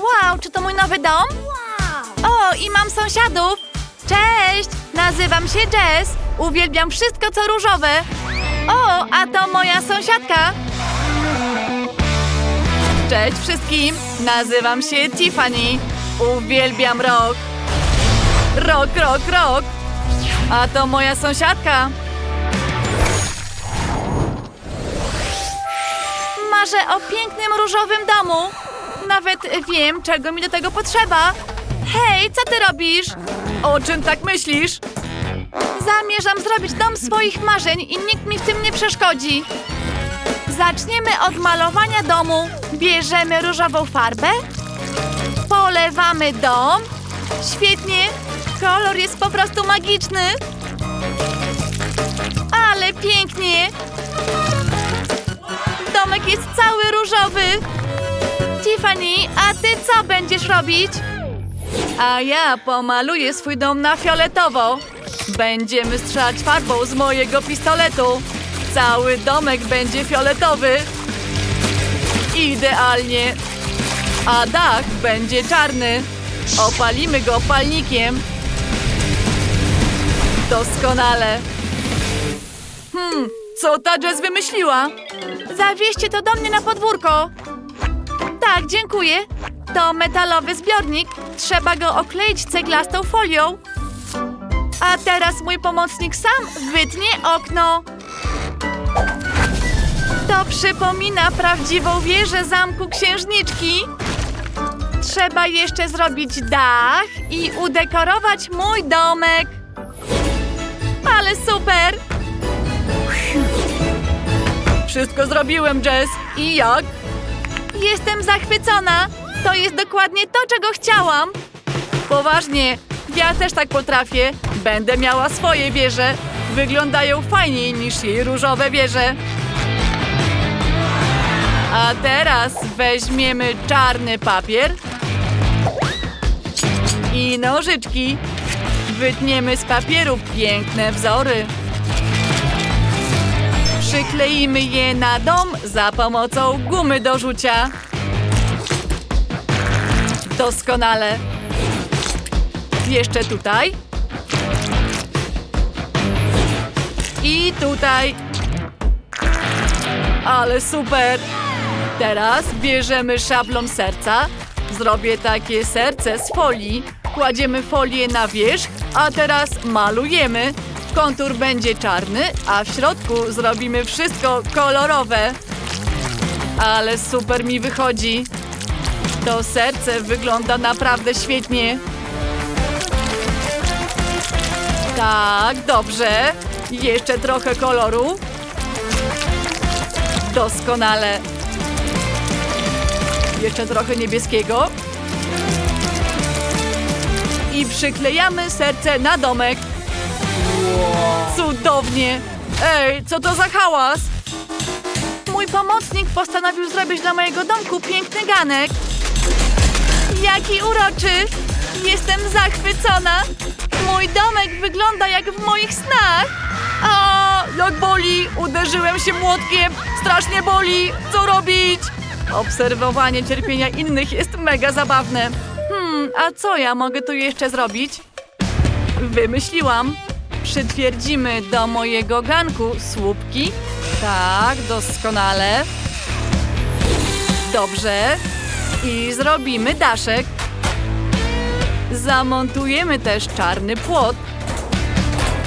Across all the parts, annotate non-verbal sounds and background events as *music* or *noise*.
Wow, czy to mój nowy dom? O, i mam sąsiadów. Cześć, nazywam się Jess. Uwielbiam wszystko, co różowe. O, a to moja sąsiadka. Cześć wszystkim, nazywam się Tiffany. Uwielbiam rok. Rok, rok, rok. A to moja sąsiadka. Marzę o pięknym różowym domu. Nawet wiem, czego mi do tego potrzeba. Hej, co ty robisz? O czym tak myślisz? Zamierzam zrobić dom swoich marzeń i nikt mi w tym nie przeszkodzi. Zaczniemy od malowania domu. Bierzemy różową farbę. Polewamy dom. Świetnie. Kolor jest po prostu magiczny. Ale pięknie. Domek jest cały różowy. Tiffany, a ty co będziesz robić? A ja pomaluję swój dom na fioletowo. Będziemy strzelać farbą z mojego pistoletu. Cały domek będzie fioletowy. Idealnie. A dach będzie czarny. Opalimy go palnikiem. Doskonale. Hmm, co ta Jess wymyśliła? Zawieźcie to do mnie na podwórko. Tak, dziękuję. To metalowy zbiornik. Trzeba go okleić ceglastą folią. A teraz mój pomocnik sam wytnie okno. To przypomina prawdziwą wieżę zamku księżniczki. Trzeba jeszcze zrobić dach i udekorować mój domek. Ale super! Wszystko zrobiłem, Jess. I jak? Jestem zachwycona. To jest dokładnie to, czego chciałam. Poważnie, ja też tak potrafię. Będę miała swoje wieże. Wyglądają fajniej niż jej różowe wieże. A teraz weźmiemy czarny papier i nożyczki. Wytniemy z papieru piękne wzory. Przykleimy je na dom za pomocą gumy do rzucia. Doskonale. Jeszcze tutaj. I tutaj. Ale super. Teraz bierzemy szablon serca. Zrobię takie serce z folii. Kładziemy folię na wierzch, a teraz malujemy. Kontur będzie czarny, a w środku zrobimy wszystko kolorowe. Ale super mi wychodzi. To serce wygląda naprawdę świetnie. Tak, dobrze. Jeszcze trochę koloru. Doskonale. Jeszcze trochę niebieskiego. I przyklejamy serce na domek. Cudownie! Ej, co to za hałas? Mój pomocnik postanowił zrobić dla mojego domku piękny ganek. Jaki uroczy! Jestem zachwycona! Mój domek wygląda jak w moich snach! A, jak boli! Uderzyłem się młotkiem! Strasznie boli! Co robić? Obserwowanie cierpienia innych jest mega zabawne. Hmm, a co ja mogę tu jeszcze zrobić? Wymyśliłam. Przytwierdzimy do mojego ganku słupki. Tak, doskonale. Dobrze. I zrobimy daszek. Zamontujemy też czarny płot.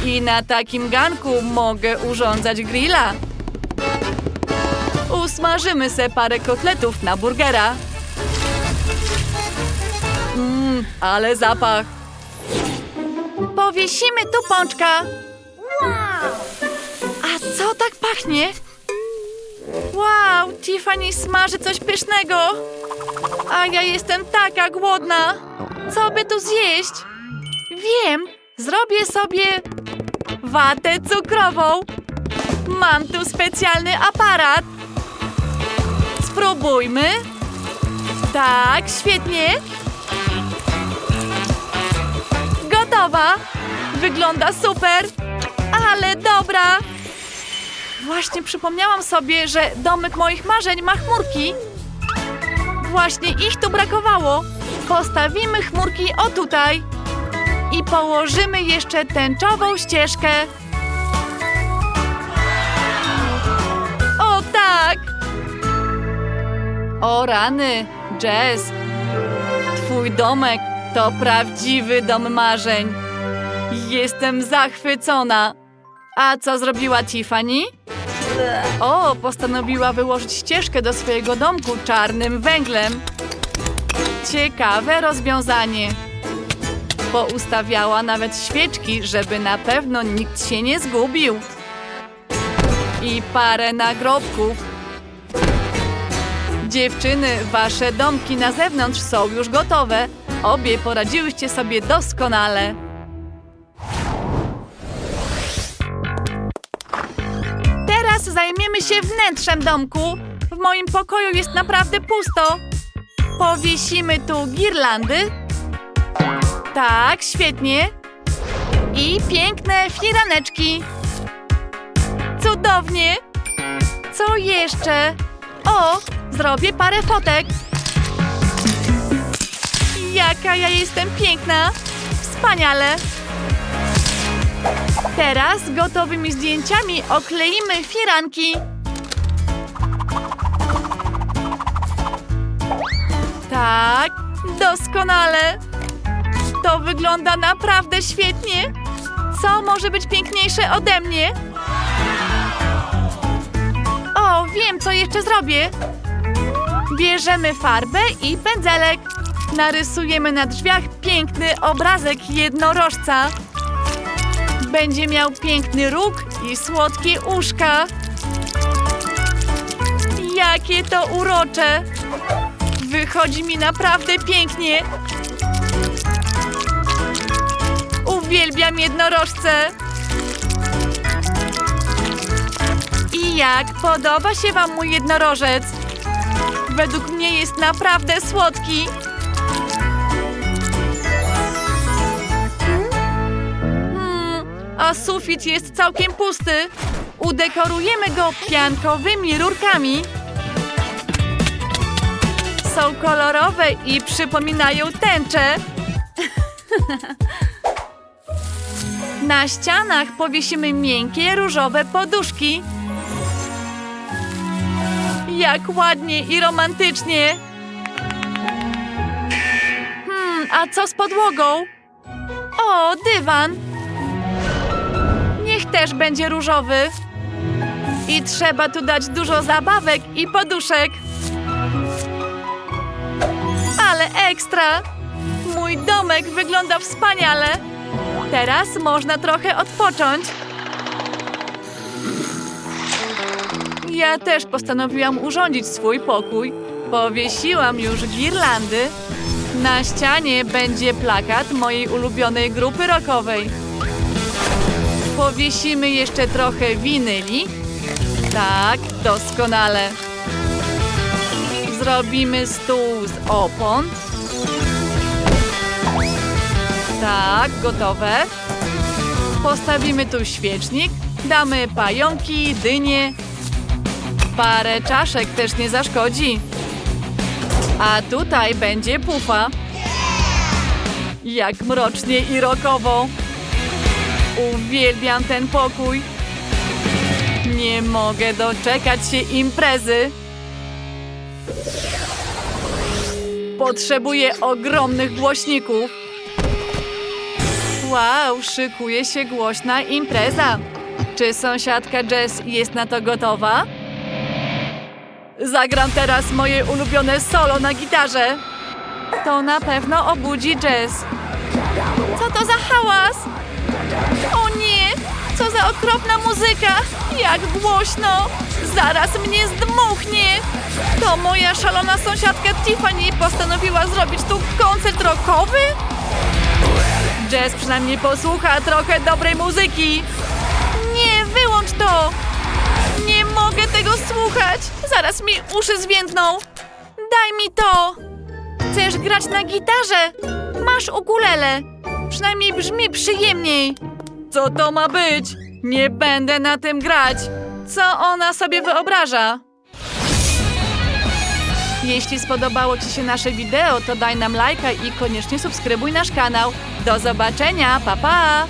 I na takim ganku mogę urządzać grilla. Usmażymy se parę kotletów na burgera. Mmm, ale zapach. Powiesimy tu pączka. A co tak pachnie? Wow, Tiffany smaży coś pysznego. A ja jestem taka głodna. Co by tu zjeść? Wiem, zrobię sobie watę cukrową. Mam tu specjalny aparat. Spróbujmy. Tak, świetnie. Gotowa. Wygląda super. Ale dobra. Właśnie przypomniałam sobie, że domek moich marzeń ma chmurki. Właśnie ich tu brakowało. Postawimy chmurki o tutaj. I położymy jeszcze tęczową ścieżkę. O tak! O rany, Jess. Twój domek to prawdziwy dom marzeń. Jestem zachwycona. A co zrobiła Tiffany? O, postanowiła wyłożyć ścieżkę do swojego domku czarnym węglem. Ciekawe rozwiązanie. Poustawiała nawet świeczki, żeby na pewno nikt się nie zgubił. I parę nagrobków. Dziewczyny, wasze domki na zewnątrz są już gotowe. Obie poradziłyście sobie doskonale. Teraz zajmiemy się wnętrzem domku. W moim pokoju jest naprawdę pusto. Powiesimy tu girlandy. Tak, świetnie. I piękne firaneczki. Cudownie. Co jeszcze? O, zrobię parę fotek. Jaka ja jestem piękna. Wspaniale. Teraz gotowymi zdjęciami okleimy firanki. Tak, doskonale. To wygląda naprawdę świetnie. Co może być piękniejsze ode mnie? O, wiem, co jeszcze zrobię. Bierzemy farbę i pędzelek. Narysujemy na drzwiach piękny obrazek jednorożca. Będzie miał piękny róg i słodkie uszka. Jakie to urocze! Wychodzi mi naprawdę pięknie. Uwielbiam jednorożce. I jak podoba się Wam mój jednorożec? Według mnie jest naprawdę słodki. A sufit jest całkiem pusty. Udekorujemy go piankowymi rurkami. Są kolorowe i przypominają tęczę. *laughs* Na ścianach powiesimy miękkie różowe poduszki. Jak ładnie i romantycznie. Hmm, a co z podłogą? O, dywan. Też będzie różowy. I trzeba tu dać dużo zabawek i poduszek. Ale ekstra! Mój domek wygląda wspaniale. Teraz można trochę odpocząć. Ja też postanowiłam urządzić swój pokój. Powiesiłam już girlandy. Na ścianie będzie plakat mojej ulubionej grupy rockowej. Powiesimy jeszcze trochę winyli. Tak, doskonale. Zrobimy stół z opon. Tak, gotowe. Postawimy tu świecznik. Damy pająki, dynie. Parę czaszek też nie zaszkodzi. A tutaj będzie pufa. Jak mrocznie i rokowo. Uwielbiam ten pokój. Nie mogę doczekać się imprezy. Potrzebuję ogromnych głośników. Wow, szykuje się głośna impreza. Czy sąsiadka Jess jest na to gotowa? Zagram teraz moje ulubione solo na gitarze. To na pewno obudzi Jess. Co to za hałas? O nie! Co za okropna muzyka! Jak głośno! Zaraz mnie zdmuchnie! To moja szalona sąsiadka Tiffany postanowiła zrobić tu koncert rockowy? Jess przynajmniej posłucha trochę dobrej muzyki. Nie, wyłącz to! Nie mogę tego słuchać! Zaraz mi uszy zwiędną! Daj mi to! Chcesz grać na gitarze? Masz ukulele. Przynajmniej brzmi przyjemniej. Co to ma być? Nie będę na tym grać. Co ona sobie wyobraża? Jeśli spodobało Ci się nasze wideo, to daj nam lajka i koniecznie subskrybuj nasz kanał. Do zobaczenia, pa pa!